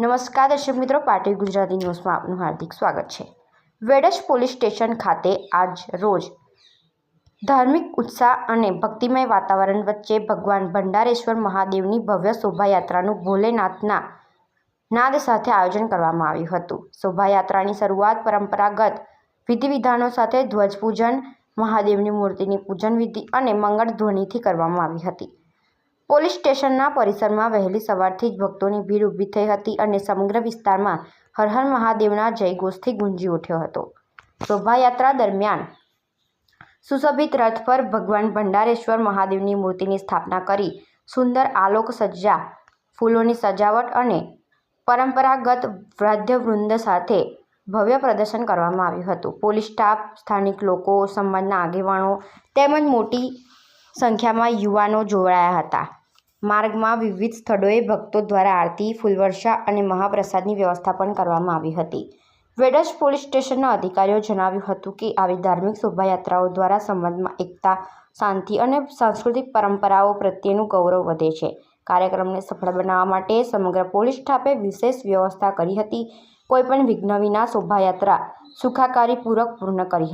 નમસ્કાર દર્શક મિત્રો પાટી ગુજરાતી ન્યૂઝમાં આપનું હાર્દિક સ્વાગત છે. વેડજ પોલીસ સ્ટેશન ખાતે આજ રોજ ધાર્મિક ઉત્સાહ અને ભક્તિમય વાતાવરણ વચ્ચે ભગવાન ભંડારેશ્વર મહાદેવની ભવ્ય શોભાયાત્રાનું ભોલેનાથના નાદ સાથે આયોજન કરવામાં આવ્યું હતું. શોભાયાત્રાની શરૂઆત પરંપરાગત વિધિવિધાનો સાથે ધ્વજપૂજન, મહાદેવની મૂર્તિની પૂજન વિધિ અને મંગળ ધ્વનિથી કરવામાં આવી હતી. પોલીસ સ્ટેશનના પરિસરમાં વહેલી સવારથી જ ભક્તોની ભીડ ઊભી થઈ હતી અને સમગ્ર વિસ્તારમાં હર હર મહાદેવના જયઘોષથી ગુંજી ઉઠ્યો હતો. શોભાયાત્રા દરમિયાન સુશોભિત રથ પર ભગવાન ભંડારેશ્વર મહાદેવની મૂર્તિની સ્થાપના કરી સુંદર આલોક સજ્જા ફૂલોની સજાવટ અને પરંપરાગત વાદ્યવૃંદ સાથે ભવ્ય પ્રદર્શન કરવામાં આવ્યું હતું. પોલીસ સ્ટાફ, સ્થાનિક લોકો, સમાજના આગેવાનો તેમજ મોટી સંખ્યામાં યુવાનો જોડાયા હતા. માર્ગમાં વિવિધ સ્થળોએ ભક્તો દ્વારા આરતી, ફૂલવર્ષા અને મહાપ્રસાદની વ્યવસ્થા પણ કરવામાં આવી હતી. વેડજ પોલીસ સ્ટેશનના અધિકારીઓ જણાવ્યું હતું કે, આવી ધાર્મિક શોભાયાત્રાઓ દ્વારા સંબંધમાં એકતા, શાંતિ અને સાંસ્કૃતિક પરંપરાઓ પ્રત્યેનું ગૌરવ વધે છે. કાર્યક્રમને સફળ બનાવવા માટે સમગ્ર પોલીસ સ્ટાફે વિશેષ વ્યવસ્થા કરી હતી. કોઈપણ વિઘ્ન વિના શોભાયાત્રા સુખાકારીપૂર્વક પૂર્ણ કરી